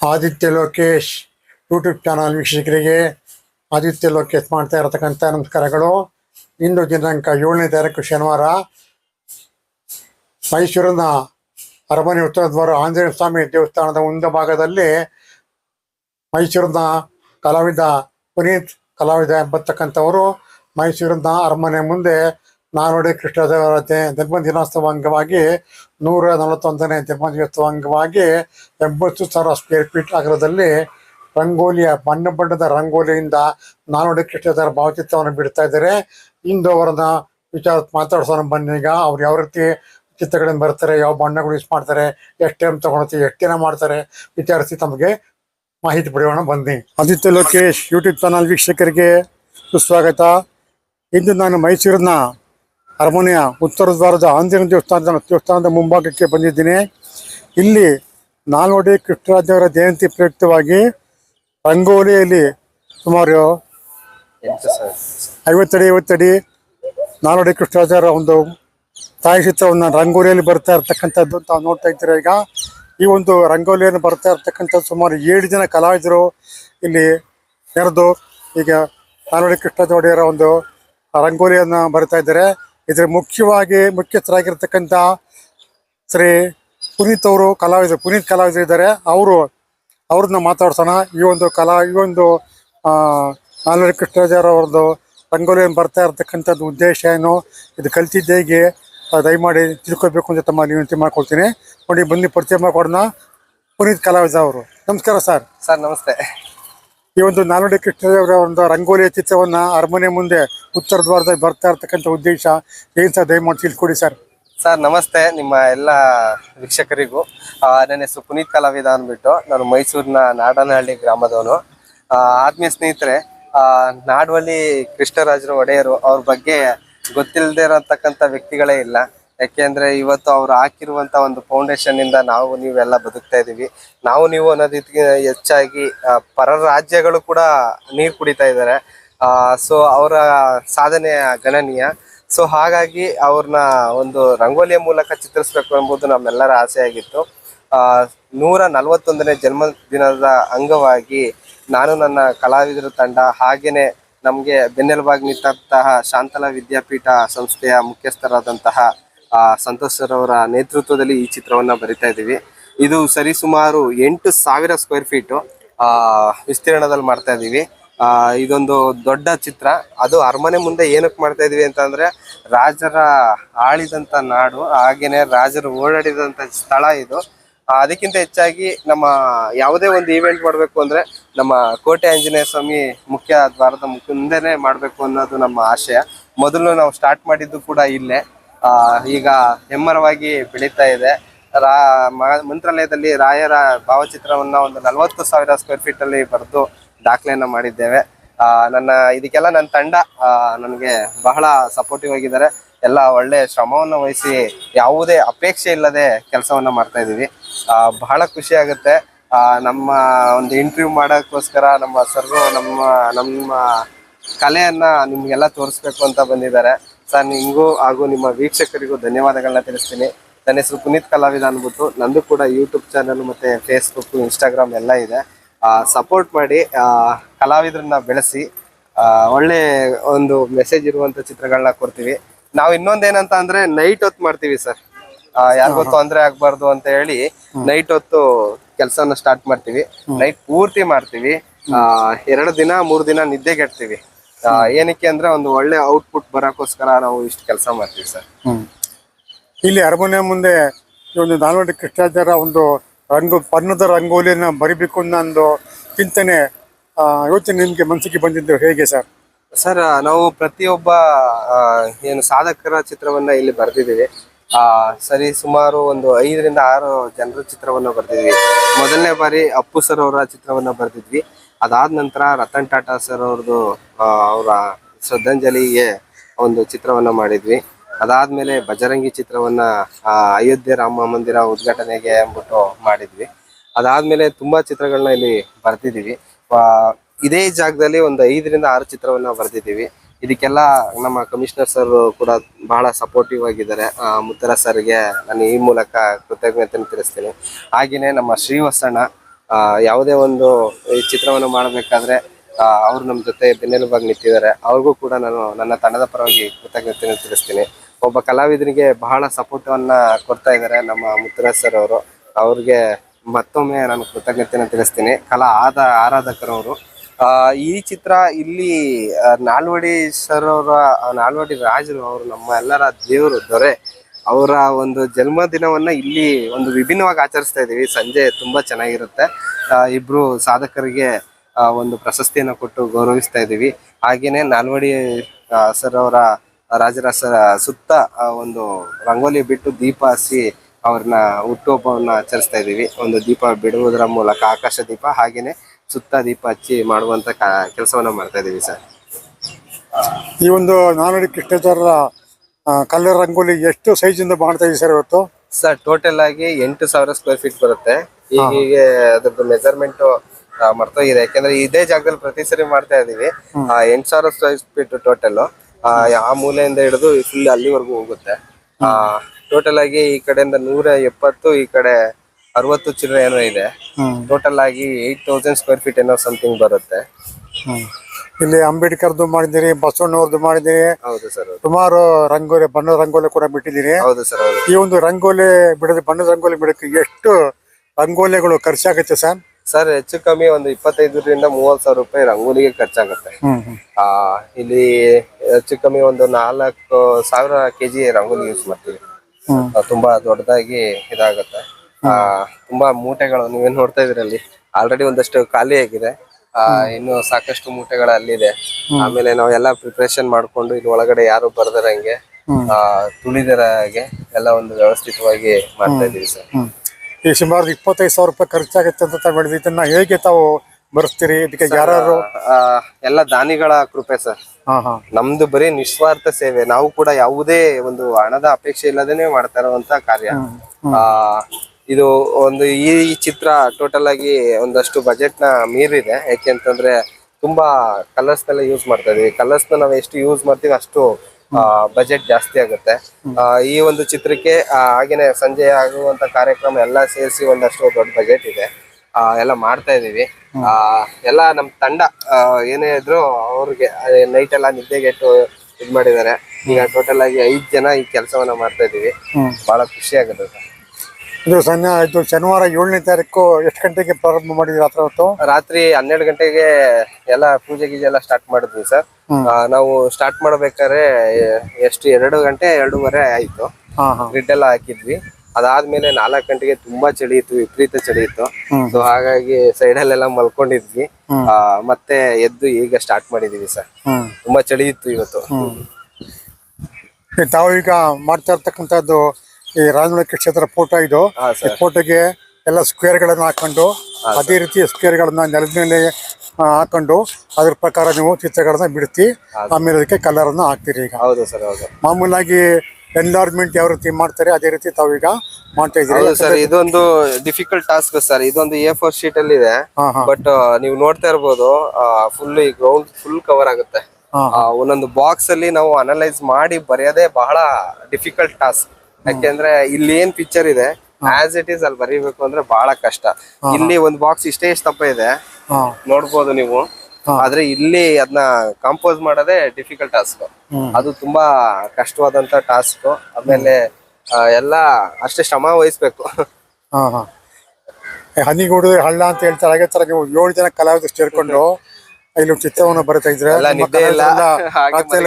Aditya Lokesh YouTube channel ವೀಕ್ಷಕರಿಗೆ ಆದಿತ್ಯ ಲೋಕೇಶ್ ಮಾಡ್ತಾ ಇರತಕ್ಕಂಥ ನಮಸ್ಕಾರಗಳು. ಇಂದು ದಿನಾಂಕ ಏಳನೇ ತಾರೀಕು ಶನಿವಾರ, ಮೈಸೂರಿನ ಅರಮನೆ ಉತ್ತರ ದ್ವಾರ ಆಂಜನೇಯ ಸ್ವಾಮಿ ದೇವಸ್ಥಾನದ ಒಂದು ಭಾಗದಲ್ಲಿ ಮೈಸೂರಿನ ಕಲಾವಿದ ಪುನೀತ್ ಕಲಾವಿದ ಎಂಬತಕ್ಕಂಥವರು ಮೈಸೂರಿನ ಅರಮನೆ ಮುಂದೆ ನಾಲ್ವಡಿ ಕೃಷ್ಣದೇವರ ಜನ್ಮ ದಿನೋತ್ಸವ ಅಂಗವಾಗಿ ನೂರ ನಲವತ್ತೊಂದನೇ ಜನ್ಮದಿನೋತ್ಸವ ಅಂಗವಾಗಿ ಎಂಬತ್ತು ಸಾವಿರ ಸ್ಕ್ವೇರ್ ಫೀಟ್ ಅಗಲದಲ್ಲಿ ರಂಗೋಲಿಯ, ಬಣ್ಣ ಬಣ್ಣದ ರಂಗೋಲಿಯಿಂದ ನಾಲ್ವಡಿ ಕೃಷ್ಣದೇವರ ಭಾವಚಿತ್ರವನ್ನು ಬಿಡ್ತಾ ಇದ್ದಾರೆ. ಇಂದು ಅವರನ್ನ ವಿಚಾರ ಮಾತಾಡ್ಸೋಣ ಬನ್ನಿ ಈಗ. ಅವ್ರು ಯಾವ ರೀತಿ ಚಿತ್ರಗಳಿಂದ ಬರ್ತಾರೆ, ಯಾವ ಬಣ್ಣಗಳು ಯೂಸ್ ಮಾಡ್ತಾರೆ, ಎಷ್ಟು ಟೈಮ್ ತಗೊಳುತ್ತೆ, ಎಷ್ಟು ಮಾಡ್ತಾರೆ ವಿಚಾರಿಸಿ ತಮಗೆ ಮಾಹಿತಿ ಪಡೆಯೋಣ ಬನ್ನಿ. ಆದಿತ್ಯ ಲೋಕೇಶ್ ಯೂಟ್ಯೂಬ್ ಚಾನಲ್ ವೀಕ್ಷಕರಿಗೆ ಸುಸ್ವಾಗತ. ಇಂದು ನಾನು ಮೈಸೂರಿನ ಅರಮನೆಯ ಉತ್ತರ ದ್ವಾರದ ಆಂಜನೇಯ ದೇವಸ್ಥಾನದ ದೇವಸ್ಥಾನದ ಮುಂಭಾಗಕ್ಕೆ ಬಂದಿದ್ದೀನಿ. ಇಲ್ಲಿ ನಾಲ್ವಡಿ ಕೃಷ್ಣರಾಜವರ ಜಯಂತಿ ಪ್ರಯುಕ್ತವಾಗಿ ರಂಗೋಲಿಯಲ್ಲಿ ಸುಮಾರು ಐವತ್ತಡಿ ಐವತ್ತಡಿ ನಾಲ್ವಡಿ ಕೃಷ್ಣರಾಜರ ಒಂದು ತಾಯಿ ಚಿತ್ರವನ್ನು ರಂಗೋಲಿಯಲ್ಲಿ ಬರ್ತಾ ಇರ್ತಕ್ಕಂಥದ್ದು ತಾವು ನೋಡ್ತಾ ಇದ್ದೀರಾ ಈಗ. ಈ ಒಂದು ರಂಗೋಲಿಯನ್ನು ಬರ್ತಾ ಇರ್ತಕ್ಕಂಥದ್ದು ಸುಮಾರು ಏಳು ಜನ ಕಲಾವಿದರು ಇಲ್ಲಿ ನೆರೆದು ಈಗ ನಾಲ್ವಡಿ ಕೃಷ್ಣರಾಜ ಒಡೆಯರ ಒಂದು ರಂಗೋಲಿಯನ್ನು ಬರ್ತಾ ಇದ್ದಾರೆ. ಇದರ ಮುಖ್ಯವಾಗಿ ಮುಖ್ಯಸ್ಥರಾಗಿರ್ತಕ್ಕಂಥ ಶ್ರೀ ಪುನೀತ್ ಅವರು ಕಲಾವಿದರು ಪುನೀತ್ ಕಲಾವಿದರು ಇದ್ದಾರೆ. ಅವರು ಅವ್ರನ್ನ ಮಾತಾಡ್ಸೋಣ. ಈ ಒಂದು ಕಲಾ ಈ ಒಂದು ಆ, ಕೃಷ್ಣರಾಜವ್ರದ್ದು ರಂಗೋಲಿ ಅವ್ರದ್ದು ರಂಗೋಲಿಯನ್ನು ಬರ್ತಾ ಇರತಕ್ಕಂಥದ್ದು ಉದ್ದೇಶ ಏನು ಇದು ಕಲ್ತಿದ್ದ ಹೇಗೆ ದಯಮಾಡಿ ತಿಳ್ಕೊಬೇಕು ಅಂತ ತಮ್ಮ ವಿನಂತಿ ಮಾಡ್ಕೊಳ್ತೀನಿ. ನೋಡಿ ಬನ್ನಿ ಪರಿಚಯ ಮಾಡಿಕೊಡೋಣ ಪುನೀತ್ ಕಲಾವಿದ ಅವರು. ನಮಸ್ಕಾರ ಸರ್. ಸರ್ ನಮಸ್ತೆ. ಈ ಒಂದು ನಾಲ್ವಡಿ ಕೃಷ್ಣದೇವರ ಒಂದು ರಂಗೋಲಿಯ ಚಿತ್ರವನ್ನ ಅರಮನೆ ಮುಂದೆ ಉತ್ತರ ದ್ವಾರದಲ್ಲಿ ಬರ್ತಾ ಇರ್ತಕ್ಕಂಥ ಉದ್ದೇಶ ಏನ್ ಸರ್, ದಯಮಾಡಿ ತಿಳ್ಕೊಡಿ ಸರ್. ಸರ್, ನಮಸ್ತೆ. ನಿಮ್ಮ ಎಲ್ಲ ವೀಕ್ಷಕರಿಗೂ ನನ್ನ ಹೆಸರು ಪುನೀತ್ ಕಲಾವಿದ ಅಂದ್ಬಿಟ್ಟು, ನಾನು ಮೈಸೂರಿನ ನಾಡನಹಳ್ಳಿ ಗ್ರಾಮದವನು. ಆತ್ಮೀಯ ಸ್ನೇಹಿತರೆ ನಾಡವಳ್ಳಿ ಕೃಷ್ಣರಾಜರು ಒಡೆಯರು ಅವ್ರ ಬಗ್ಗೆ ಗೊತ್ತಿಲ್ಲದೆ ಇರತಕ್ಕಂಥ ವ್ಯಕ್ತಿಗಳೇ ಇಲ್ಲ. ಯಾಕೆಂದ್ರೆ ಇವತ್ತು ಅವ್ರು ಹಾಕಿರುವಂತ ಒಂದು ಫೌಂಡೇಶನ್ ಇಂದ ನಾವು ನೀವೆಲ್ಲ ಬದುಕ್ತಾ ಇದೀವಿ. ನಾವು ನೀವು ಅನ್ನೋದಕ್ಕೆ ಹೆಚ್ಚಾಗಿ ಪರ ರಾಜ್ಯಗಳು ಕೂಡ ನೀರು ಕುಡಿತಾ ಇದ್ದಾರೆ ಸೊ ಅವರ ಸಾಧನೆ ಗಣನೀಯ. ಸೊ ಹಾಗಾಗಿ ಅವ್ರನ್ನ ಒಂದು ರಂಗೋಲಿಯ ಮೂಲಕ ಚಿತ್ರಿಸ್ಬೇಕು ಎಂಬುದು ನಮ್ಮೆಲ್ಲರ ಆಸೆಯಾಗಿತ್ತು. ನೂರ ನಲವತ್ತೊಂದನೇ ಜನ್ಮದಿನದ ಅಂಗವಾಗಿ ನಾನು ನನ್ನ ಕಲಾವಿದರ ತಂಡ, ಹಾಗೇನೆ ನಮಗೆ ಬೆನ್ನೆಲುಬಾಗಿ ನಿಂತಹ ಶಾಂತಲಾ ವಿದ್ಯಾಪೀಠ ಸಂಸ್ಥೆಯ ಮುಖ್ಯಸ್ಥರಾದಂತಹ ಸಂತೋಷ್ ಸರ್ ಅವರ ನೇತೃತ್ವದಲ್ಲಿ ಈ ಚಿತ್ರವನ್ನ ಬರಿತಾ ಇದ್ದೀವಿ. ಇದು ಸರಿಸುಮಾರು ಎಂಟು ಸಾವಿರ ಸ್ಕ್ವೇರ್ ಫೀಟು ವಿಸ್ತೀರ್ಣದಲ್ಲಿ ಮಾಡ್ತಾ ಇದ್ದೀವಿ. ಇದೊಂದು ದೊಡ್ಡ ಚಿತ್ರ. ಅದು ಅರಮನೆ ಮುಂದೆ ಏನಕ್ಕೆ ಮಾಡ್ತಾ ಇದೀವಿ ಅಂತಂದ್ರೆ, ರಾಜರ ಆಳಿದಂತ ನಾಡು, ಹಾಗೇನೆ ರಾಜರು ಓಡಾಡಿದಂತ ಸ್ಥಳ ಇದು. ಅದಕ್ಕಿಂತ ಹೆಚ್ಚಾಗಿ ನಮ್ಮ ಯಾವುದೇ ಒಂದು ಈವೆಂಟ್ ಮಾಡಬೇಕು ಅಂದ್ರೆ ನಮ್ಮ ಕೋಟೆ ಆಂಜನೇಯ ಸ್ವಾಮಿ ಮುಖ್ಯ ದ್ವಾರದ ಮುಂದೆನೆ ಮಾಡಬೇಕು ಅನ್ನೋದು ನಮ್ಮ ಆಶಯ. ಮೊದಲು ನಾವು ಸ್ಟಾರ್ಟ್ ಮಾಡಿದ್ದು ಕೂಡ ಇಲ್ಲೇ. ಈಗ ಹೆಮ್ಮರವಾಗಿ ಬೆಳೀತಾ ಇದೆ. ರಾ ಮಂತ್ರಾಲಯದಲ್ಲಿ ರಾಯರ ಭಾವಚಿತ್ರವನ್ನ ಒಂದು ನಲವತ್ತು ಸಾವಿರ ಸ್ಕ್ವೇರ್ ಫೀಟ್ ಅಲ್ಲಿ ಬರೆದು ದಾಖಲೆಯನ್ನ ಮಾಡಿದ್ದೇವೆ. ನನ್ನ, ಇದಕ್ಕೆಲ್ಲ ನನ್ನ ತಂಡ ನನಗೆ ಬಹಳ ಸಪೋರ್ಟಿವ್ ಆಗಿದ್ದಾರೆ. ಎಲ್ಲ ಒಳ್ಳೆ ಶ್ರಮವನ್ನು ವಹಿಸಿ ಯಾವುದೇ ಅಪೇಕ್ಷೆ ಇಲ್ಲದೆ ಕೆಲಸವನ್ನ ಮಾಡ್ತಾ ಇದ್ದೀವಿ. ಬಹಳ ಖುಷಿ ಆಗುತ್ತೆ. ನಮ್ಮ ಒಂದು ಇಂಟರ್ವ್ಯೂ ಮಾಡೋಕ್ಕೋಸ್ಕರ ನಮ್ಮ ಸರ್ರು ನಮ್ಮ ನಮ್ಮ ಕಲೆಯನ್ನ ನಿಮ್ಗೆಲ್ಲ ತೋರಿಸ್ಬೇಕು ಅಂತ ಬಂದಿದ್ದಾರೆ. ಸರ್ ನಿಮಗೂ ಹಾಗೂ ನಿಮ್ಮ ವೀಕ್ಷಕರಿಗೂ ಧನ್ಯವಾದಗಳನ್ನ ತಿಳಿಸ್ತೀನಿ. ನನ್ನ ಹೆಸರು ಪುನೀತ್ ಕಲಾವಿದ ಅನ್ಬಿಟ್ಟು ನಂದು ಕೂಡ ಯೂಟ್ಯೂಬ್ ಚಾನಲ್ ಮತ್ತೆ ಫೇಸ್ಬುಕ್ ಇನ್ಸ್ಟಾಗ್ರಾಮ್ ಎಲ್ಲ ಇದೆ. ಸಪೋರ್ಟ್ ಮಾಡಿ ಕಲಾವಿದರನ್ನ ಬೆಳೆಸಿ ಒಳ್ಳೆ ಒಂದು ಮೆಸೇಜ್ ಇರುವಂತ ಚಿತ್ರಗಳನ್ನ ಕೊಡ್ತೀವಿ. ನಾವು ಇನ್ನೊಂದೇನಂತ ಅಂದ್ರೆ ನೈಟ್ ಹೊತ್ತು ಮಾಡ್ತೀವಿ ಸರ್ ಯಾರಿಗೂ ತೊಂದರೆ ಆಗ್ಬಾರ್ದು ಅಂತ ಹೇಳಿ ನೈಟ್ ಹೊತ್ತು ಕೆಲಸನ ಸ್ಟಾರ್ಟ್ ಮಾಡ್ತೀವಿ. ನೈಟ್ ಪೂರ್ತಿ ಮಾಡ್ತೀವಿ. ಆ, ಎರಡು ದಿನ ಮೂರು ದಿನ ನಿದ್ದೆಗೆಡ್ತೀವಿ. ಏನಕ್ಕೆ ಅಂದ್ರೆ ಒಂದು ಒಳ್ಳೆ ಔಟ್ಪುಟ್ ಬರೋಕ್ಕೋಸ್ಕರ ನಾವು ಇಷ್ಟು ಕೆಲಸ ಮಾಡ್ತೀವಿ ಸರ್. ಇಲ್ಲಿ ಅರಮನೆ ಮುಂದೆ ಈ ಒಂದು ನಾಲ್ವಡಿ ಕೃಷ್ಣಾಚಾರ ಒಂದು ರಂಗು ಪರ್ಣದ ರಂಗೋಲಿಯನ್ನ ಬರಿಬೇಕು ಅನ್ನೋ ಒಂದು ಚಿಂತನೆ ಆ, ಯೋಚನೆ ನಿಮ್ಗೆ ಮನಸ್ಸಿಗೆ ಬಂದಿದ್ದು ಹೇಗೆ ಸರ್? ಸರ್ ನಾವು ಪ್ರತಿಯೊಬ್ಬ ಏನು ಸಾಧಕರ ಚಿತ್ರವನ್ನ ಇಲ್ಲಿ ಬರ್ದಿದ್ದೀವಿ. ಆ ಸರಿ ಸುಮಾರು ಒಂದು ಐದರಿಂದ ಆರು ಜನರ ಚಿತ್ರವನ್ನ ಬರ್ದಿದ್ವಿ ಮೊದಲನೇ ಬಾರಿ ಅಪ್ಪು ಸರ್ ಅವರ ಚಿತ್ರವನ್ನ ಬರ್ದಿದ್ವಿ. ಅದಾದ ನಂತರ ರತನ್ ಟಾಟಾ ಸರ್ ಅವ್ರದ್ದು ಅವರ ಶ್ರದ್ಧಾಂಜಲಿಗೆ ಒಂದು ಚಿತ್ರವನ್ನು ಮಾಡಿದ್ವಿ. ಅದಾದಮೇಲೆ ಬಜರಂಗಿ ಚಿತ್ರವನ್ನು ಅಯೋಧ್ಯೆ ರಾಮ ಮಂದಿರ ಉದ್ಘಾಟನೆಗೆ ಅಂದ್ಬಿಟ್ಟು ಮಾಡಿದ್ವಿ. ಅದಾದಮೇಲೆ ತುಂಬ ಚಿತ್ರಗಳನ್ನ ಇಲ್ಲಿ ಬರೆದಿದ್ದೀವಿ. ಇದೇ ಜಾಗದಲ್ಲಿ ಒಂದು ಐದರಿಂದ ಆರು ಚಿತ್ರವನ್ನ ಬರೆದಿದ್ದೀವಿ. ಇದಕ್ಕೆಲ್ಲ ನಮ್ಮ ಕಮಿಷನರ್ ಸರ್ ಕೂಡ ಬಹಳ ಸಪೋರ್ಟಿವ್ ಆಗಿದ್ದಾರೆ. ಮುತ್ತರ ಸರ್ಗೆ ನಾನು ಈ ಮೂಲಕ ಕೃತಜ್ಞತೆ ತಿಳಿಸ್ತೀನಿ. ಹಾಗೆಯೇ ನಮ್ಮ ಶ್ರೀವಸಣ್ಣ ಯಾವುದೇ ಒಂದು ಈ ಚಿತ್ರವನ್ನು ಮಾಡಬೇಕಾದ್ರೆ ಅವ್ರು ನಮ್ಮ ಜೊತೆ ಬೆನ್ನೆಲುಬಾಗಿ ನಿಂತಿದ್ದಾರೆ. ಅವ್ರಿಗೂ ಕೂಡ ನಾನು ನನ್ನ ತಂಡದ ಪರವಾಗಿ ಕೃತಜ್ಞತೆಯನ್ನು ತಿಳಿಸ್ತೀನಿ. ಒಬ್ಬ ಕಲಾವಿದನಿಗೆ ಬಹಳ ಸಪೋರ್ಟನ್ನು ಕೊಡ್ತಾ ಇದ್ದಾರೆ ನಮ್ಮ ಮುತ್ತುರಾಜ್ ಸರ್ ಅವರು. ಅವ್ರಿಗೆ ಮತ್ತೊಮ್ಮೆ ನಾನು ಕೃತಜ್ಞತೆಯನ್ನು ತಿಳಿಸ್ತೀನಿ. ಕಲಾ ಆದ ಆರಾಧಕರವರು ಈ ಚಿತ್ರ ಇಲ್ಲಿ ನಾಲ್ವಡಿ ಸರ್ ಅವರ ನಾಲ್ವಡಿ ರಾಜರು ಅವರು ನಮ್ಮ ಎಲ್ಲರ ದೇವರು, ದೊರೆ. ಅವರ ಒಂದು ಜನ್ಮದಿನವನ್ನ ಇಲ್ಲಿ ಒಂದು ವಿಭಿನ್ನವಾಗಿ ಆಚರಿಸ್ತಾ ಇದೀವಿ. ಸಂಜೆ ತುಂಬಾ ಚೆನ್ನಾಗಿರುತ್ತೆ. ಇಬ್ರು ಸಾಧಕರಿಗೆ ಒಂದು ಪ್ರಶಸ್ತಿಯನ್ನು ಕೊಟ್ಟು ಗೌರವಿಸ್ತಾ ಇದ್ದೀವಿ ಹಾಗೇನೆ ನಾಲ್ವಡಿ ಸರ್ ಅವರ ರಾಜರಾಜ ಸುತ್ತ ಒಂದು ರಂಗೋಲಿ ಬಿಟ್ಟು ದೀಪ ಹಚ್ಚಿ ಅವ್ರನ್ನ ಹುಟ್ಟುಹಬ್ಬವನ್ನ ಆಚರಿಸ್ತಾ ಇದೀವಿ. ಒಂದು ದೀಪ ಬಿಡುವುದರ ಮೂಲಕ ಆಕಾಶ ದೀಪ ಹಾಗೇನೆ ಸುತ್ತ ದೀಪ ಹಚ್ಚಿ ಮಾಡುವಂತ ಕೆಲಸವನ್ನ ಮಾಡ್ತಾ ಇದ್ದೀವಿ ಸರ್. ಈ ಒಂದು ನಾಲ್ವಡಿ ಕೃಷ್ಣೇಶ್ವರರ ಆ, ಕಲ್ಲರ್ ರಂಗೋಲಿ ಎಷ್ಟು ಸೈಜ್ ಇಂದ ಮಾಡ್ತಾ ಇದ್ದೀವಿ ಸರ್ ಇವತ್ತು? ಸರ್ ಟೋಟಲ್ ಆಗಿ ಎಂಟು ಸಾವಿರ ಸ್ಕ್ವೇರ್ ಫೀಟ್ ಬರುತ್ತೆ. ಈಗ ಹೀಗೆ ಅದ್ರದ್ದು ಮೆಜರ್ಮೆಂಟ್ ಮರ್ತೋಗಿದೆ ಯಾಕಂದ್ರೆ ಇದೇ ಜಾಗದಲ್ಲಿ ಪ್ರತಿ ಸರಿ ಮಾಡ್ತಾ ಇದೀವಿ ಎಂಟು ಸಾವಿರ ಸ್ಕ್ವೇರ್ ಫೀಟ್ ಟೋಟಲ್ ಆ ಮೂಲೆಯಿಂದ ಹಿಡಿದು ಫುಲ್ ಅಲ್ಲಿವರೆಗೂ ಹೋಗುತ್ತೆ. ಆ ಟೋಟಲ್ ಆಗಿ ಈ ಕಡೆಯಿಂದ ನೂರ ಎಪ್ಪತ್ತು ಈ ಕಡೆ ಅರವತ್ತು ಚಿಲ್ಲರೆ ಏನೋ ಇದೆ. ಟೋಟಲ್ ಆಗಿ ಏಟ್ ತೌಸಂಡ್ ಸ್ಕ್ವೇರ್ ಫೀಟ್ ಏನೋ ಸಮಥಿಂಗ್ ಬರುತ್ತೆ. ಇಲ್ಲಿ ಅಂಬೇಡ್ಕರ್ದು ಮಾಡಿದ್ದೀರಿ ಬಸವಣ್ಣವ್ರದ್ದು ಮಾಡಿದ್ದೀರಿ. ಹೌದು ಸರ್ ಸುಮಾರು ರಂಗೋಲಿ ಬಣ್ಣದ ರಂಗೋಲಿ ಕೂಡ ಬಿಟ್ಟಿದ್ದೀರಿ. ಹೌದು ಸರ್ ಹೌದು. ಈ ಒಂದು ರಂಗೋಲಿ ಬಿಡೋದು ಬಣ್ಣದ ರಂಗೋಲಿ ಬಿಡಕ್ಕೆ ಎಷ್ಟು ರಂಗೋಲಿಗಳು ಖರ್ಚಾಗುತ್ತೆ ಸರ್? ಸರ್ ಹೆಚ್ಚು ಕಮ್ಮಿ ಒಂದು ಇಪ್ಪತ್ತೈದರಿಂದ ಮೂವತ್ತು ಸಾವಿರ ರೂಪಾಯಿ ರಂಗೋಲಿಗೆ ಖರ್ಚಾಗುತ್ತೆ. ಆ ಇಲ್ಲಿ ಹೆಚ್ಚು ಕಮ್ಮಿ ಒಂದು ನಾಲ್ಕು ಸಾವಿರ ಕೆಜಿ ರಂಗೋಲಿ ಯೂಸ್ ಮಾಡ್ತೀವಿ. ಆ, ತುಂಬಾ ದೊಡ್ಡದಾಗಿ ಇದಾಗುತ್ತೆ. ಆ ತುಂಬಾ ಮೂಟೆಗಳು ನೀವೇನ್ ನೋಡ್ತಾ ಇದ್ರಲ್ಲಿ ಆಲ್ರೆಡಿ ಒಂದಷ್ಟು ಖಾಲಿ ಆಗಿದೆ. ಆ ಇನ್ನು ಸಾಕಷ್ಟು ಮೂಟೆಗಳ ಅಲ್ಲಿದೆ. ಆಮೇಲೆ ನಾವೆಲ್ಲ ಪ್ರಿಪರೇಷನ್ ಮಾಡ್ಕೊಂಡು ಇಲ್ಲಿ ಒಳಗಡೆ ಯಾರು ಬರ್ದರಂಗೆ ಆ ತುಳಿದರ ಹಾಗೆ ಎಲ್ಲ ಒಂದು ವ್ಯವಸ್ಥಿತವಾಗಿ ಮಾಡ್ತಾ ಇದೀವಿ ಸರ್. ಈ ಸುಮಾರು ಇಪ್ಪತ್ತೈದು ಸಾವಿರ ರೂಪಾಯಿ ಖರ್ಚಾಗುತ್ತೆ ಅಂತ ಹೇಳಿದ್ರಿ. ಇದನ್ನ ಹೇಗೆ ತಾವು ಬರ್ಸ್ತೀರಿ? ಇದಕ್ಕೆ ಯಾರು ಎಲ್ಲ ದಾನಿಗಳ ಕೃಪೆ ಸರ್. ನಮ್ದು ಬರೀ ನಿಸ್ವಾರ್ಥ ಸೇವೆ. ನಾವು ಕೂಡ ಯಾವುದೇ ಒಂದು ಹಣದ ಅಪೇಕ್ಷೆ ಇಲ್ಲದೇನೆ ಮಾಡ್ತಾ ಇರುವಂತ ಕಾರ್ಯ. ಆ ಇದು ಒಂದು ಈ ಚಿತ್ರ ಟೋಟಲ್ ಆಗಿ ಒಂದಷ್ಟು ಬಜೆಟ್ನ ಮೀರಿದೆ. ಯಾಕೆಂತಂದ್ರೆ ತುಂಬಾ ಕಲರ್ಸ್ ನೆಲ್ಲ ಯೂಸ್ ಮಾಡ್ತಾ ಇದೀವಿ. ಕಲರ್ಸ್ನ ನಾವು ಎಷ್ಟು ಯೂಸ್ ಮಾಡ್ತೀವಿ ಅಷ್ಟು ಬಜೆಟ್ ಜಾಸ್ತಿ ಆಗುತ್ತೆ. ಆ, ಈ ಒಂದು ಚಿತ್ರಕ್ಕೆ ಹಾಗೇನೆ ಸಂಜೆ ಆಗುವಂತ ಕಾರ್ಯಕ್ರಮ ಎಲ್ಲ ಸೇರಿಸಿ ಒಂದಷ್ಟು ದೊಡ್ಡ ಬಜೆಟ್ ಇದೆ. ಆ, ಎಲ್ಲ ಮಾಡ್ತಾ ಇದೀವಿ. ಆ ಎಲ್ಲ ನಮ್ ತಂಡ ಏನೇ ಇದ್ರು ಅವ್ರಿಗೆ ನೈಟ್ ಎಲ್ಲ ನಿದ್ದೆಗೆಟ್ಟು ಇದ್ ಮಾಡಿದ್ದಾರೆ. ಈಗ ಟೋಟಲ್ ಆಗಿ ಐದ್ ಜನ ಈ ಕೆಲಸವನ್ನ ಮಾಡ್ತಾ ಇದೀವಿ. ಬಹಳ ಖುಷಿ ಆಗುತ್ತೆ ಇದು ಸಣ್ಣ ಇದು ಶನಿವಾರ ಏಳನೇ ತಾರೀಕು ಎಷ್ಟು ಗಂಟೆಗೆ ಪ್ರಾರಂಭ ಮಾಡಿದ್ವಿ ರಾತ್ರಿ ಹೊತ್ತು? ರಾತ್ರಿ ಹನ್ನೆರಡು ಗಂಟೆಗೆ ಎಲ್ಲ ಪೂಜೆ ಗೀಜೆ ಎಲ್ಲ ಸ್ಟಾರ್ಟ್ ಮಾಡಿದ್ವಿ ಸರ್ ಆ, ನಾವು ಸ್ಟಾರ್ಟ್ ಮಾಡ್ಬೇಕಾದ್ರೆ ಎ- ಎಷ್ಟು ಎರಡು ಗಂಟೆ ಎರಡೂವರೆ ಆಯ್ತು. ಹಾ ಹಾ. ಗ್ರಿಡ್ ಎಲ್ಲ ಹಾಕಿದ್ವಿ. ಅದಾದ್ಮೇಲೆ ನಾಲ್ಕು ಗಂಟೆಗೆ ತುಂಬಾ ಚಳಿ ಇತ್ತು ವಿಪರೀತ ಚಳಿ ಇತ್ತು. ಸೊ ಹಾಗಾಗಿ ಸೈಡಲ್ಲೆಲ್ಲ ಮಲ್ಕೊಂಡಿದ್ವಿ. ಆ, ಮತ್ತೆ ಎದ್ದು ಈಗ ಸ್ಟಾರ್ಟ್ ಮಾಡಿದೀವಿ ಸರ್ ಹ್ಮ್. ತುಂಬಾ ಚಳಿ ಇತ್ತು ಇವತ್ತು. ತಾವು ಈಗ ಮಾಡ್ತಾ ಇರ್ತಕ್ಕಂಥದ್ದು ಈ ರಾಜಮೂಲ ಕ್ಷೇತ್ರ ಫೋಟೋ ಇದು. ಈ ಫೋಟೋಗೆ ಎಲ್ಲ ಸ್ಕ್ವೇರ್ ಗಳನ್ನ ಹಾಕೊಂಡು ಅದೇ ರೀತಿ ಸ್ಕ್ವೇರ್ ಗಳನ್ನ ನೆಲದ ಮೇಲೆ ಹಾಕೊಂಡು ಅದ್ರ ಪ್ರಕಾರ ನೀವು ಚಿತ್ರಗಳನ್ನ ಬಿಡ್ತಿ ಆಮೇಲೆ ಅದಕ್ಕೆ ಕಲರ್ ಅನ್ನ ಹಾಕ್ತೀರಿ ಈಗ. ಹೌದು ಸರ್ ಹೌದು. ಮಾಮೂಲಾಗಿ ಎನ್ಲಾರ್ಜ್ಮೆಂಟ್ ಯಾವ ರೀತಿ ಮಾಡ್ತಾರೆ ಅದೇ ರೀತಿ ತಾವೀಗ ಮಾಡ್ತಾ ಇದ್ದೀರಿ. ಹೌದು ಸರ್ ಇದೊಂದು ಡಿಫಿಕಲ್ಟ್ ಟಾಸ್ಕ್ ಸರ್ ಇದೊಂದು ಎ ಫೋರ್ ಶೀಟ್ ಅಲ್ಲಿ ಇದೆ. ಹಾ ಹಾ. ಬಟ್ ನೀವು ನೋಡ್ತಾ ಇರ್ಬೋದು ಫುಲ್ ಈ ಗ್ರೌಂಡ್ ಫುಲ್ ಕವರ್ ಆಗುತ್ತೆ. ಹಾ. ಆ, ಒಂದೊಂದು ಬಾಕ್ಸ್ ಅಲ್ಲಿ ನಾವು ಅನಲೈಸ್ ಮಾಡಿ ಬರೆಯೋದೇ ಬಹಳ ಡಿಫಿಕಲ್ಟ್ ಟಾಸ್ಕ್ ಯಾಕೆಂದ್ರೆ ಇಲ್ಲಿ ಏನ್ ಪಿಕ್ಚರ್ ಇದೆ ಆಸ್ ಇಟ್ ಈಸ್ ಅಲ್ಲಿ ಬರೀಬೇಕು ಅಂದ್ರೆ ಬಹಳ ಕಷ್ಟ. ಇಲ್ಲಿ ಒಂದ್ ಬಾಕ್ಸ್ ಇಷ್ಟೇ ಇಷ್ಟಪ್ಪ ಇದೆ. ನೋಡ್ಬೋದು ನೀವು. ಆದ್ರೆ ಇಲ್ಲಿ ಅದನ್ನ ಕಾಂಪೋಸ್ ಮಾಡೋದೇ ಡಿಫಿಕಲ್ಟ್ ಟಾಸ್ಕ್ ಅದು ತುಂಬಾ ಕಷ್ಟವಾದಂತ ಟಾಸ್ಕ್ ಆಮೇಲೆ ಎಲ್ಲ ಅಷ್ಟೇ ಶ್ರಮ ವಹಿಸ್ಬೇಕು. ಹನಿಗೂಡು ಹಳ್ಳ ಅಂತ ಹೇಳ್ತಾರೆ ಹಾಗೆ ತರ ನೀವು ಏಳು ಜನ ಕಲಾವಿದರು ಸೇರ್ಕೊಂಡು ಇಲ್ಲಿ ಚಿತ್ರವನ್ನು ಬರೀತಾ ಇದ್ರೆ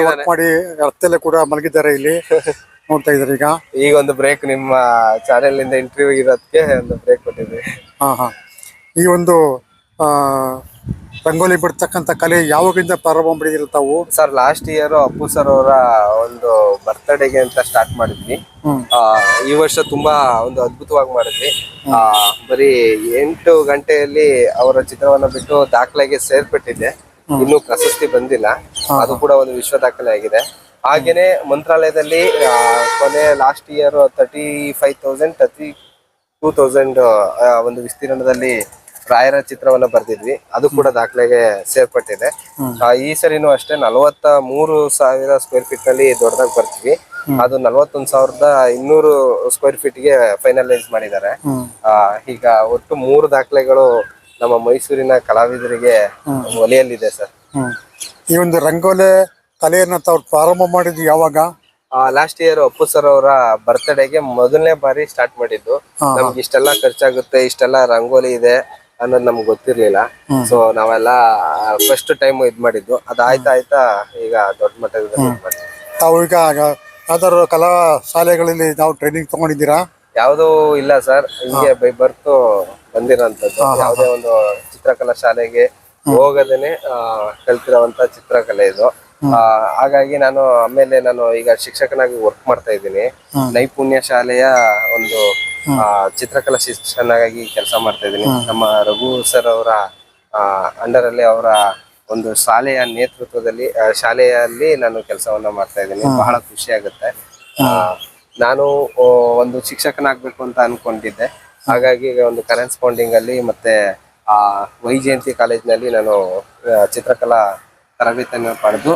ವರ್ಕ್ ಮಾಡಿ ರಸ್ತೆಯಲ್ಲೇ ಕೂಡ ಮಲಗಿದ್ದಾರೆ ಇಲ್ಲಿ. ನೋಡ್ತಾ ಇದ್ರಿ ಈಗ? ಈಗ ಒಂದು ಬ್ರೇಕ್ ನಿಮ್ಮ ಚಾನೆಲ್ ಇಂದ ಇಂಟರ್ವ್ಯೂ ಇರೋದಕ್ಕೆ ಒಂದು ಬ್ರೇಕ್ ಕೊಟ್ಟಿದ್ವಿ. ಹಾ ಹಾ. ಈ ಒಂದು ಆ ರಂಗೋಲಿ ಬಿಡ್ತಕ್ಕಂಥ ಕಲೆ ಯಾವಾಗಿಂದ ಪ್ರಾರಂಭ ಮಾಡಿದ್ರಿ ತಾವು? Sir last year Appu sir ಅವರ ಒಂದು ಬರ್ತ್ಡೇಗೆ ಅಂತ ಸ್ಟಾರ್ಟ್ ಮಾಡಿದ್ವಿ. ಹ್ಮ್. ಆ, ಈ ವರ್ಷ ತುಂಬಾ ಒಂದು ಅದ್ಭುತವಾಗಿ ಮಾಡಿದ್ವಿ. ಆ, ಬರೀ ಎಂಟು ಗಂಟೆಯಲ್ಲಿ ಅವರ ಚಿತ್ರವನ್ನ ಬಿಟ್ಟು ದಾಖಲೆಗೆ ಸೇರ್ಪಟ್ಟಿದ್ದೆ. ಇನ್ನೂ ಪ್ರಶಸ್ತಿ ಬಂದಿಲ್ಲ. ಅದು ಕೂಡ ಒಂದು ವಿಶ್ವ ದಾಖಲೆ ಆಗಿದೆ. ಹಾಗೇನೆ ಮಂತ್ರಾಲಯದಲ್ಲಿ ಕೊನೆ last year thirty five thousand thirty two thousand ಒಂದು ವಿಸ್ತೀರ್ಣದಲ್ಲಿ ರಾಯರ ಚಿತ್ರವನ್ನ ಬರ್ದಿದ್ವಿ. ಅದು ಕೂಡ ದಾಖಲೆಗೆ ಸೇರ್ಪಟ್ಟಿದೆ. ಆ, ಈ ಸರಿನೂ ಅಷ್ಟೇ ನಲವತ್ತ ಮೂರು ಸಾವಿರ ಸ್ಕ್ವೇರ್ ಫೀಟ್ನಲ್ಲಿ ದೊಡ್ಡದಾಗಿ ಬರ್ತೀವಿ ಅದು ನಲವತ್ತೊಂದು ಸಾವಿರದ ಇನ್ನೂರು ಸ್ಕ್ವೇರ್ ಫೀಟ್ಗೆ ಫೈನಲೈಸ್ ಮಾಡಿದ್ದಾರೆ. ಈಗ ಒಟ್ಟು ಮೂರು ದಾಖಲೆಗಳು ನಮ್ಮ ಮೈಸೂರಿನ ಕಲಾವಿದರಿಗೆ ಒಲೆಯಲ್ಲಿದೆ ಸರ್. ಈ ಒಂದು ರಂಗೋಲಿ ಕಲೆಯನ್ನ ತಾವು ಪ್ರಾರಂಭ ಮಾಡಿದ್ದು ಯಾವಾಗ? ಲಾಸ್ಟ್ ಇಯರ್ ಅಪ್ಪು ಸರ್ ಅವರ ಬರ್ತ್ಡೇಗೆ ಮೊದಲನೇ ಬಾರಿ ಸ್ಟಾರ್ಟ್ ಮಾಡಿದ್ದು. ನಮ್ಗೆ ಇಷ್ಟೆಲ್ಲ ಖರ್ಚಾಗುತ್ತೆ ಇಷ್ಟೆಲ್ಲ ರಂಗೋಲಿ ಇದೆ ಅನ್ನೋದು ನಮ್ಗೆ ಗೊತ್ತಿರ್ಲಿಲ್ಲ. ಸೊ ನಾವೆಲ್ಲ ಫಸ್ಟ್ ಟೈಮ್ ಇದ್ ಮಾಡಿದ್ದು. ಅದಾಯ್ತಾ ಆಯ್ತಾ ಈಗ ದೊಡ್ಡ ಮಟ್ಟದಲ್ಲಿ ಇದ್ ಮಾಡ್ತೀವಿ. ತಾವು ಈಗ ಯಾವ್ದಾದ್ರು ಕಲಾ ಶಾಲೆಗಳಲ್ಲಿ ನಾವು ಟ್ರೈನಿಂಗ್ ತಗೊಂಡಿದ್ದೀರಾ? ಯಾವ್ದು ಇಲ್ಲ ಸರ್ ಹಿಂಗೆ ಬೈ ಬರ್ತು ಬಂದಿರೋಂಥದ್ದು. ಯಾವುದೇ ಒಂದು ಚಿತ್ರಕಲಾ ಶಾಲೆಗೆ ಹೋಗದೇನೆ ಕಲ್ತಿರೋವಂತ ಚಿತ್ರಕಲೆ ಇದು. ಹಾಗಾಗಿ ನಾನು ಆಮೇಲೆ ನಾನು ಈಗ ಶಿಕ್ಷಕನಾಗಿ ವರ್ಕ್ ಮಾಡ್ತಾ ಇದ್ದೀನಿ. ನೈಪುಣ್ಯ ಶಾಲೆಯ ಒಂದು ಚಿತ್ರಕಲಾ ಶಿಕ್ಷಕನಾಗಿ ಕೆಲಸ ಮಾಡ್ತಾ ಇದ್ದೀನಿ. ನಮ್ಮ ರಘು ಸರ್ ಅವರ ಅಂಡರ್ ಅಲ್ಲಿ ಅವರ ಒಂದು ಶಾಲೆಯ ನೇತೃತ್ವದಲ್ಲಿ ಶಾಲೆಯಲ್ಲಿ ನಾನು ಕೆಲಸವನ್ನ ಮಾಡ್ತಾ ಇದ್ದೀನಿ. ಬಹಳ ಖುಷಿ ಆಗುತ್ತೆ. ಆ, ನಾನು ಒಂದು ಶಿಕ್ಷಕನಾಗ್ಬೇಕು ಅಂತ ಅನ್ಕೊಂಡಿದ್ದೆ. ಹಾಗಾಗಿ ಈಗ ಒಂದು ಕರೆಸ್ಪಾಂಡಿಂಗ್ ಅಲ್ಲಿ ಮತ್ತೆ ಆ ವೈಜಯಂತಿ ಕಾಲೇಜ್ನಲ್ಲಿ ನಾನು ಚಿತ್ರಕಲಾ ತರಬೇತಿಯನ್ನು ಪಡೆದು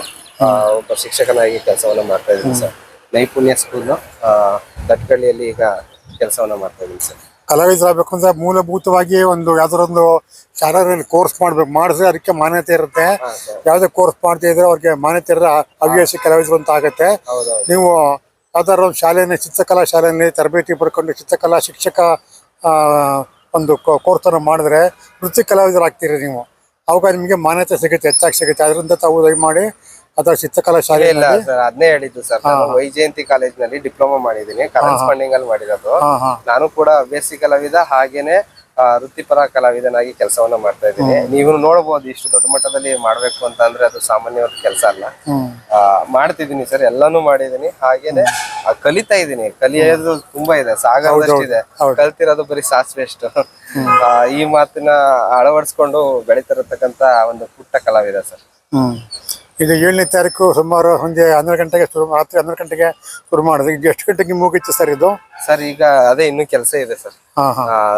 ಒಬ್ಬ ಶಿಕ್ಷಕನಾಗಿ ಕೆಲಸವನ್ನ ಮಾಡ್ತಾ ಇದ್ದೀನಿ ಸರ್. ನೈಪುಣ್ಯ ಸ್ಕೂಲ್ ದಟ್ಕಳ್ಳಿಯಲ್ಲಿ ಈಗ ಕೆಲಸವನ್ನ ಮಾಡ್ತಾ ಇದ್ದೀನಿ ಸರ್. ಕಲಾವಿದರಾಗಬೇಕು ಅಂದ್ರೆ ಮೂಲಭೂತವಾಗಿ ಒಂದು ಯಾವ್ದಾರೊಂದು ಶಾಲೆಯಲ್ಲಿ ಕೋರ್ಸ್ ಮಾಡ್ಬೇಕು. ಮಾಡಿದ್ರೆ ಅದಕ್ಕೆ ಮಾನ್ಯತೆ ಇರುತ್ತೆ. ಯಾವ್ದೇ ಕೋರ್ಸ್ ಮಾಡ್ತಾ ಇದ್ರೆ ಅವ್ರಿಗೆ ಮಾನ್ಯತೆ ಇರೋ ಹವ್ಯಾಸಿ ಕಲಾವಿದರು ಅಂತ ಆಗುತ್ತೆ. ನೀವು ಯಾವ್ದಾದ್ರು ಒಂದು ಶಾಲೆಯಲ್ಲಿ ಚಿತ್ರಕಲಾ ಶಾಲೆಯಲ್ಲಿ ತರಬೇತಿ ಪಡ್ಕೊಂಡು ಚಿತ್ರಕಲಾ ಶಿಕ್ಷಕ ಒಂದು ಕೋರ್ಸನ್ನು ಮಾಡಿದ್ರೆ ವೃತ್ತಿ ಕಲಾವಿದರಾಗ್ತೀರಿ ನೀವು. ಅವಾಗ ನಿಮಗೆ ಮಾನ್ಯತೆ ಸಿಗುತ್ತೆ ಹೆಚ್ಚಾಗಿ ಸಿಗುತ್ತೆ. ಅದರಿಂದ ತಾವು ದಯಮಾಡಿ ಅದರ ಚಿತ್ರಕಲಾ ಶಾಲೆ ಇಲ್ಲ ಸರ್ ಅದನ್ನೇ ಹೇಳಿದ್ದು ಸರ್. ನಾನು ವೈಜಯಂತಿ ಕಾಲೇಜ್ನಲ್ಲಿ ಡಿಪ್ಲೊಮಾ ಮಾಡಿದ್ದೀನಿ. ಕರೆಸ್ಪಾಂಡಿಂಗ್ ಅಲ್ಲಿ ಮಾಡಿರೋದು. ನಾನು ಕೂಡ ಹವ್ಯಾಸಿ ಕಲಾವಿದ ಹಾಗೇನೆ ವೃತ್ತಿಪರ ಕಲಾವಿದನಾಗಿ ಕೆಲಸವನ್ನ ಮಾಡ್ತಾ ಇದ್ದೀನಿ. ನೀವು ನೋಡಬಹುದು ಇಷ್ಟು ದೊಡ್ಡ ಮಟ್ಟದಲ್ಲಿ ಮಾಡ್ಬೇಕು ಅಂತ ಅಂದ್ರೆ ಅದು ಸಾಮಾನ್ಯವಾದ ಕೆಲಸ ಅಲ್ಲ. ಮಾಡ್ತಿದ್ದೀನಿ ಸರ್ ಎಲ್ಲಾನು ಮಾಡಿದೀನಿ ಹಾಗೇನೆ ಕಲಿತಾ ಇದ್ದೀನಿ. ಕಲಿಯೋದು ತುಂಬಾ ಇದೆ ಸಾಗರದಷ್ಟಿದೆ. ಕಲ್ತಿರೋದು ಬರೀ ಸಾಸಿವೆ ಅಷ್ಟು. ಈ ಮಾತಿನ ಅಳವಡಿಸ್ಕೊಂಡು ಬೆಳೀತಿರತಕ್ಕಂತ ಒಂದು ಪುಟ್ಟ ಕಲಾವಿದ ಸರ್. ಈಗ ಏಳನೇ ತಾರೀಕು ಸುಮಾರು ಸಂಜೆ ಹನ್ನೆರಡು ಗಂಟೆಗೆ ಶುರು ರಾತ್ರಿ ಹನ್ನೆರಡು ಗಂಟೆಗೆ ಶುರು ಮಾಡಿದ್ರೆ ಈಗ ಎಷ್ಟು ಗಂಟೆಗೆ ಮುಗಿತ್ತು ಸರ್ ಇದು? ಸರ್ ಈಗ ಅದೇ ಇನ್ನೂ ಕೆಲಸ ಇದೆ ಸರ್. ಆ,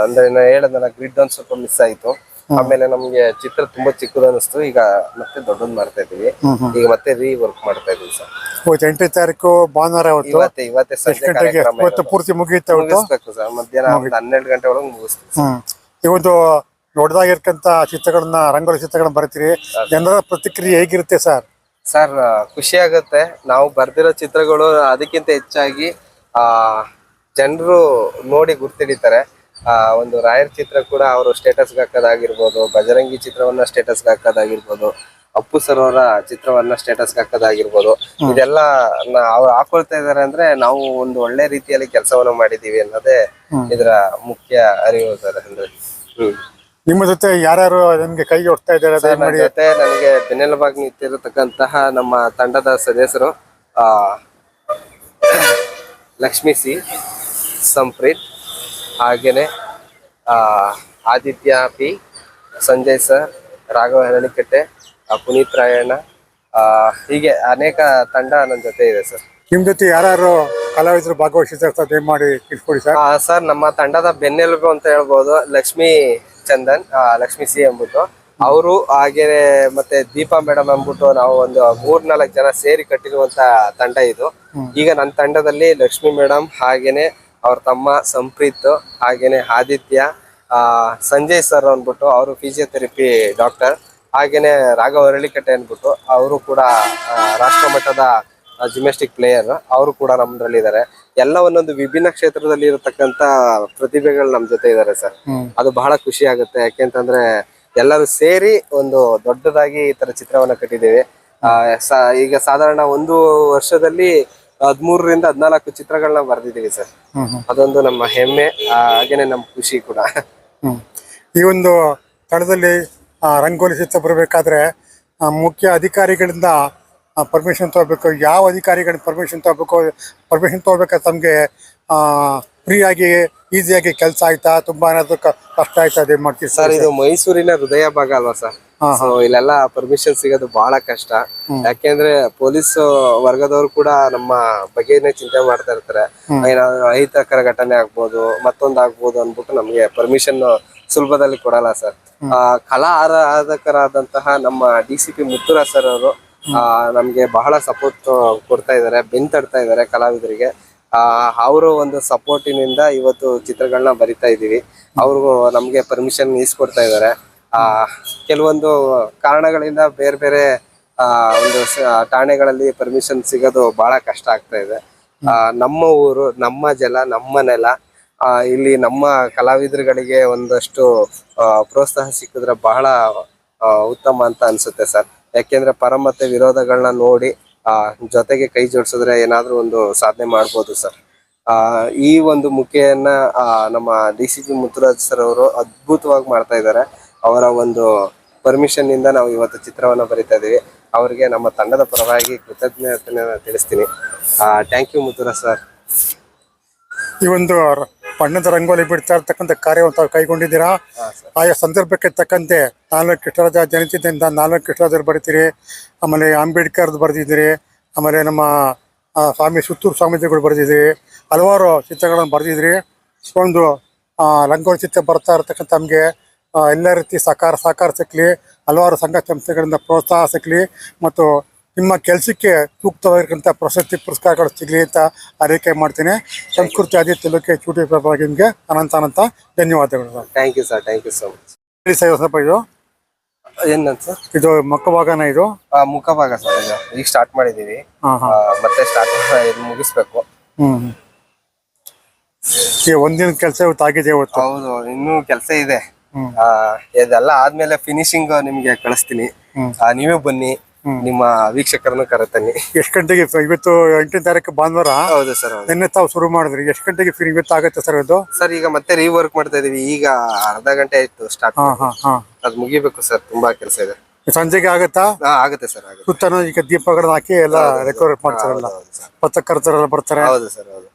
ಅಂದ್ರೆ ನಾನು ಹೇಳದಲ್ಲ ಗ್ರಿಡ್ ಒಂದ್ ಸ್ವಲ್ಪ ಮಿಸ್ ಆಯ್ತು. ಆಮೇಲೆ ನಮ್ಗೆ ಚಿತ್ರ ತುಂಬಾ ಚಿಕ್ಕದು ಅನಿಸ್ತು ಈಗ ಮತ್ತೆ ದೊಡ್ಡದ್ ಮಾಡ್ತಾ ಇದೀವಿ ಈಗ ಮತ್ತೆ ರೀ ವರ್ಕ್ ಮಾಡ್ತಾ ಇದೀವಿ ಸರ್. ಇವತ್ತು ಎಂಟನೇ ತಾರೀಕು ಭಾನುವಾರ ಅವತ್ತು ಇವತ್ತೆ ಇವತ್ತೇ ಸಂಜೆ ಗಂಟೆಗೆ? ಕಾರ್ಯಕ್ರಮ ಇವತ್ತು ಪೂರ್ತಿ ಮುಗಿಯುತ್ತೆ ಅವತ್ತು ಮುಗಿಸ್ಬೇಕು ಸರ್. ಮಧ್ಯಾಹ್ನ ಒಂದು ಹನ್ನೆರಡು ಗಂಟೆ ಒಳಗೆ ಮುಗಿಸ್ತೀವಿ ಹ್ಮ್. ಇವತ್ತು ದೊಡ್ಡದಾಗಿರ್ತಕ್ಕಂಥ ಚಿತ್ರಗಳನ್ನ ರಂಗೋಲಿ ಚಿತ್ರಗಳನ್ನ ಬರ್ತೀರಿ. ಜನರ ಪ್ರತಿಕ್ರಿಯೆ ಹೇಗಿರುತ್ತೆ ಸರ್? ಸರ್ ಖುಷಿ ಆಗುತ್ತೆ. ನಾವು ಬರ್ದಿರೋ ಚಿತ್ರಗಳು ಅದಕ್ಕಿಂತ ಹೆಚ್ಚಾಗಿ ಆ ಜನರು ನೋಡಿ ಗುರ್ತಿಡಿತಾರೆ ಆ ಒಂದು ರಾಯರ್ ಚಿತ್ರ ಕೂಡ ಅವರು ಸ್ಟೇಟಸ್ಗೆ ಹಾಕೋದಾಗಿರ್ಬೋದು ಬಜರಂಗಿ ಚಿತ್ರವನ್ನ ಸ್ಟೇಟಸ್ಗೆ ಹಾಕೋದಾಗಿರ್ಬೋದು ಅಪ್ಪು ಸರ್ ಅವರ ಚಿತ್ರವನ್ನ ಸ್ಟೇಟಸ್ಗೆ ಹಾಕೋದಾಗಿರ್ಬೋದು. ಇದೆಲ್ಲ ಅವ್ರು ಹಾಕೊಳ್ತಾ ಇದಾರೆ ಅಂದ್ರೆ ನಾವು ಒಂದು ಒಳ್ಳೆ ರೀತಿಯಲ್ಲಿ ಕೆಲಸವನ್ನ ಮಾಡಿದೀವಿ ಅನ್ನೋದೇ ಇದರ ಮುಖ್ಯ ಅರಿವು ಸರ್ ಅಂದ್ರೆ. ಹ್ಮ್. ನಿಮ್ಮ ಜೊತೆ ಯಾರ್ಯಾರು ನಿಮ್ಗೆ ಕೈ ಹೊಡ್ತಾ ಇದ್ದಾರೆ ನನ್ನ ಜೊತೆ ನನಗೆ ಬೆನ್ನೆಲುಬಾಗಿ ನಿಂತಿರತಕ್ಕಂತಹ ನಮ್ಮ ತಂಡದ ಸದಸ್ಯರು ಆ ಲಕ್ಷ್ಮಿ ಸಿ ಸಂಪ್ರೀತ್ ಹಾಗೇನೆ ಆ ಆದಿತ್ಯ ಪಿ ಸಂಜಯ್ ಸರ್ ರಾಘವ ಹೆರಳಿಕಟ್ಟೆ ಆ, ಪುನೀತ್ ರಾಯಣ್ಣ ಆ ಹೀಗೆ ಅನೇಕ ತಂಡ ನನ್ನ ಜೊತೆ ಇದೆ ಸರ್. ನಿಮ್ ಜೊತೆ ಯಾರು ಕಲಾವಿದರು ಭಾಗವಹಿಸಿದ್ದಾರೆ ಮಾಡಿ ತಿಳಿಸ್ಕೊಡಿ ಸರ್. ಸರ್ ನಮ್ಮ ತಂಡದ ಬೆನ್ನೆಲುಬು ಅಂತ ಹೇಳ್ಬೋದು ಲಕ್ಷ್ಮಿ ಚಂದನ್ ಆ, ಲಕ್ಷ್ಮಿ ಸಿ ಅಂದ್ಬಿಟ್ಟು ಅವರು ಹಾಗೆ ಮತ್ತೆ ದೀಪಾ ಮೇಡಮ್ ಅಂದ್ಬಿಟ್ಟು ನಾವು ಒಂದು ಮೂರ್ನಾಲ್ಕು ಜನ ಸೇರಿ ಕಟ್ಟಿರುವಂತ ತಂಡ ಇದು. ಈಗ ನನ್ನ ತಂಡದಲ್ಲಿ ಲಕ್ಷ್ಮಿ ಮೇಡಮ್ ಹಾಗೇನೆ ಅವ್ರ ತಮ್ಮ ಸಂಪ್ರೀತ್ ಹಾಗೇನೆ ಆದಿತ್ಯ ಆ ಸಂಜಯ್ ಸರ್ ಅಂದ್ಬಿಟ್ಟು ಅವರು ಫಿಸಿಯೋಥೆರಪಿ ಡಾಕ್ಟರ್ ಹಾಗೇನೆ ರಾಘವ ಹರಳಿಕಟ್ಟೆ ಅಂದ್ಬಿಟ್ಟು ಅವರು ಕೂಡ ಆ, ರಾಷ್ಟ್ರ ಮಟ್ಟದ ಜಿಮ್ನಾಸ್ಟಿಕ್ ಪ್ಲೇಯರ್ ಅವರು ಕೂಡ ನಮ್ಮದ್ರಲ್ಲಿದ್ದಾರೆ ಎಲ್ಲ ಒಂದೊಂದು ವಿಭಿನ್ನ ಕ್ಷೇತ್ರದಲ್ಲಿ ಇರತಕ್ಕಂತ ಪ್ರತಿಭೆಗಳು ನಮ್ ಜೊತೆ ಇದ್ದಾರೆ ಸರ್. ಅದು ಬಹಳ ಖುಷಿ ಆಗುತ್ತೆ. ಯಾಕೆಂತಂದ್ರೆ ಎಲ್ಲರೂ ಸೇರಿ ಒಂದು ದೊಡ್ಡದಾಗಿ ಈ ತರ ಚಿತ್ರವನ್ನ ಕಟ್ಟಿದ್ದೇವೆ. ಈಗ ಸಾಧಾರಣ ಒಂದು ವರ್ಷದಲ್ಲಿ ಹದ್ಮೂರರಿಂದ ಹದ್ನಾಲ್ಕು ಚಿತ್ರಗಳನ್ನ ಬರೆದಿದ್ದೀವಿ ಸರ್. ಅದೊಂದು ನಮ್ಮ ಹೆಮ್ಮೆ ಹಾಗೇನೆ ನಮ್ಮ ಖುಷಿ ಕೂಡ. ಈ ಒಂದು ಸ್ಥಳದಲ್ಲಿ ರಂಗೋಲಿ ಚಿತ್ರ ಬರಬೇಕಾದ್ರೆ ಮುಖ್ಯ ಅಧಿಕಾರಿಗಳಿಂದ ಪರ್ಮಿಷನ್ ತಗೋಬೇಕು. ಯಾವ ಅಧಿಕಾರಿಗಳಿಗೆ ಪರ್ಮಿಷನ್ ತಗೋಬೇಕು ಪರ್ಮಿಷನ್ ತಗೋಬೇಕಾದ್ರೆ ತಮಗೆ ಫ್ರೀಯಾಗಿ ಈಸಿಯಾಗಿ ಕೆಲಸ ಆಯ್ತಾ? ತುಂಬಾ ಏನಾದ್ರು ಕಷ್ಟ ಆಯ್ತಾ ಅದೇ ಮಾಡ್ತೀವಿ ಸರ್ ಇದು ಮೈಸೂರಿನ ಹೃದಯ ಭಾಗ ಅಲ್ವಾ ಸರ್? ಸೊ ಇಲ್ಲೆಲ್ಲ ಪರ್ಮಿಷನ್ ಸಿಗೋದು ಬಹಳ ಕಷ್ಟ. ಯಾಕೆಂದ್ರೆ ಪೊಲೀಸ್ ವರ್ಗದವರು ಕೂಡ ನಮ್ಮ ಬಗ್ಗೆನೇ ಚಿಂತೆ ಮಾಡ್ತಾ ಇರ್ತಾರೆ. ಏನಾದ್ರು ಅಹಿತಕರ ಘಟನೆ ಆಗ್ಬೋದು ಮತ್ತೊಂದ್ ಆಗ್ಬೋದು ಅನ್ಬಿಟ್ಟು ನಮ್ಗೆ ಪರ್ಮಿಷನ್ ಸುಲಭದಲ್ಲಿ ಕೊಡಲ್ಲ ಸರ್. ಆ ಕಲಾ ಆರಾಧಕರಾದಂತಹ ನಮ್ಮ D C P Muthuraj sir ಅವರು ನಮ್ಗೆ ಬಹಳ ಸಪೋರ್ಟ್ ಕೊಡ್ತಾ ಇದ್ದಾರೆ ಬೆನ್ ತಡ್ತಾ ಇದ್ದಾರೆ ಕಲಾವಿದರಿಗೆ ಅವರು ಒಂದು ಸಪೋರ್ಟಿನಿಂದ ಇವತ್ತು ಚಿತ್ರಗಳನ್ನ ಬರಿತಾ ಇದೀವಿ ಅವ್ರಿಗೂ ನಮ್ಗೆ ಪರ್ಮಿಷನ್ ಈಸ್ಕೊಡ್ತಾ ಇದ್ದಾರೆ ಆ, ಕೆಲವೊಂದು ಕಾರಣಗಳಿಂದ ಬೇರೆ ಬೇರೆ, ಆ, ಒಂದು ಠಾಣೆಗಳಲ್ಲಿ ಪರ್ಮಿಷನ್ ಸಿಗೋದು ಬಹಳ ಕಷ್ಟ ಆಗ್ತಾ ಇದೆ. ಆ, ನಮ್ಮ ಊರು, ನಮ್ಮ ಜಲ, ನಮ್ಮ ನೆಲ ಇಲ್ಲಿ ನಮ್ಮ ಕಲಾವಿದರುಗಳಿಗೆ ಒಂದಷ್ಟು ಪ್ರೋತ್ಸಾಹ ಸಿಕ್ಕಿದ್ರೆ ಬಹಳ ಉತ್ತಮ ಅಂತ ಅನ್ಸುತ್ತೆ ಸರ್. ಯಾಕೆಂದ್ರೆ ಪರ ಮತ್ತೆ ವಿರೋಧಗಳನ್ನ ನೋಡಿ ಆ ಜೊತೆಗೆ ಕೈ ಜೋಡಿಸಿದ್ರೆ ಏನಾದ್ರೂ ಒಂದು ಸಾಧನೆ ಮಾಡ್ಬೋದು ಸರ್. ಆ ಈ ಒಂದು ಮುಖೆಯನ್ನ ಆ, ನಮ್ಮ D C P Muthuraj sir ಅವರು ಅದ್ಭುತವಾಗಿ ಮಾಡ್ತಾ ಇದ್ದಾರೆ. ಅವರ ಒಂದು ಪರ್ಮಿಷನ್ ಇಂದ ನಾವು ಇವತ್ತು ಚಿತ್ರವನ್ನ ಬರಿತಾ ಇದೀವಿ. ಅವರಿಗೆ ನಮ್ಮ ತಂಡದ ಪರವಾಗಿ ಕೃತಜ್ಞತೆ ತಿಳಿಸ್ತೀನಿ. Thank you Muthuraj sir. ಈ ಒಂದು ಬಣ್ಣದ ರಂಗೋಲಿ ಬಿಡ್ತಾ ಇರ್ತಕ್ಕಂಥ ಕಾರ್ಯವನ್ನು ತಾವು ಕೈಗೊಂಡಿದ್ದೀರಾ? ಆಯಾ ಸಂದರ್ಭಕ್ಕೆ ತಕ್ಕಂತೆ ನಾಲ್ಕು ಕೃಷ್ಣರಾಜ ಜನಿಸಿದಿಂದ ನಾಲ್ಕು ಕೃಷ್ಣರಾಜರು ಬರೀತೀರಿ ಆಮೇಲೆ ಅಂಬೇಡ್ಕರ್ ಬರೆದಿದ್ದೀರಿ ಆಮೇಲೆ ನಮ್ಮ ಸ್ವಾಮಿ ಸುತ್ತೂರು ಸ್ವಾಮೀಜಿಗಳು ಬರೆದಿದ್ದೀರಿ ಹಲವಾರು ಚಿತ್ರಗಳನ್ನು ಬರೆದಿದ್ದೀರಿ. ಒಂದು ಆ, ರಂಗೋಲಿ ಚಿತ್ರ ಬರ್ತಾ ಇರತಕ್ಕಂಥ ನಮಗೆ ಎಲ್ಲ ರೀತಿ ಸಹಕಾರ ಸಹಕಾರ ಸಿಕ್ಕಲಿ ಹಲವಾರು ಸಂಘ ಸಂಸ್ಥೆಗಳಿಂದ ಪ್ರೋತ್ಸಾಹ ಸಿಕ್ಕಲಿ ಮತ್ತು ನಿಮ್ಮ ಕೆಲಸಕ್ಕೆ ಸೂಕ್ತವಾಗಿರ್ತಕ್ಕಂಥ ಪ್ರಶಸ್ತಿ ಪುರಸ್ಕಾರಗಳು ಸಿಗಲಿ ಅಂತ ಆರೈಕೆ ಮಾಡ್ತೀನಿ. ಸಂಸ್ಕೃತಿ ಆದಿತ್ಯ ಲೋಕೆ ಚೂಟಿ ಪ್ರಭಾಗ ನಿಮಗೆ ಅನಂತ ಅನಂತ ಧನ್ಯವಾದಗಳು sir. Thank you sir thank you so much ಹೇಳಿ ಸರ್ ಸ್ವಲ್ಪ ಇದು? ಏನಂತ ಸರ್? ಇದು ಮಕ್ಕಭಾಗನ ಇದು? ಆ, ಮುಖಭಾಗ ಸರ್ ಇದು. ಈಗ ಸ್ಟಾರ್ಟ್ ಮಾಡಿದೀವಿ ಹಾಂ ಹಾಂ. ಆ, ಮತ್ತೆ ಸ್ಟಾರ್ಟ್ ಮುಗಿಸ್ಬೇಕು. ಹ್ಞೂ ಈ ಒಂದಿನ ಕೆಲಸ ಇವತ್ತು ಆಗಿದೆ ಇವತ್ತು. ಹೌದು ಇನ್ನೂ ಕೆಲಸ ಇದೆ. ಹ್ಮ್. ಆ, ಇದೆಲ್ಲ ಆದ್ಮೇಲೆ ಫಿನಿಶಿಂಗ್ ನಿಮ್ಗೆ ಕಳಿಸ್ತೀನಿ. ಹ್ಮ್. ಆ, ನೀವೇ ಬನ್ನಿ. ನಿಮ್ಮ ವೀಕ್ಷಕರನ್ನು ಕರೆತನ್ನಿ. ಎಷ್ಟು ಗಂಟೆಗೆ ಇವತ್ತು ಎಂಟನೇ ತಾರೀಕು ಭಾನುವಾರ. ಹೌದು ಸರ್ ಹೌದು. ನಿನ್ನೆ ತಾವು ಶುರು ಮಾಡಿದ್ರಿ. ಎಷ್ಟು ಗಂಟೆಗೆ ಫ್ರೀ ಇವತ್ತು ಆಗುತ್ತೆ ಸರ್ ಇದು? ಸರ್ ಈಗ ಮತ್ತೆ ರೀವರ್ಕ್ ಮಾಡ್ತಾ ಇದೀವಿ. ಈಗ ಅರ್ಧ ಗಂಟೆ ಆಯ್ತು ಸ್ಟಾರ್ಟ್ ಹಾ ಹಾಂ ಹಾಂ. ಅದು ಮುಗಿಬೇಕು ಸರ್ ತುಂಬಾ ಕೆಲಸ ಇದೆ. ಸಂಜೆಗೆ ಆಗುತ್ತಾ? ಹಾ ಆಗುತ್ತೆ ಸರ್ ಆಗುತ್ತೆ. ಸುತ್ತನೂ ಈಗ ದೀಪಗಳನ್ನ ಹಾಕಿ ಎಲ್ಲ ಡೆಕೋರೇಟ್ ಮಾಡ್ತಾರಲ್ಲ. ಹೌದು ಸರ್ ಪತ್ರಕರ್ತರೆಲ್ಲ ಬರ್ತಾರೆ. ಹೌದು ಸರ್ ಹೌದು.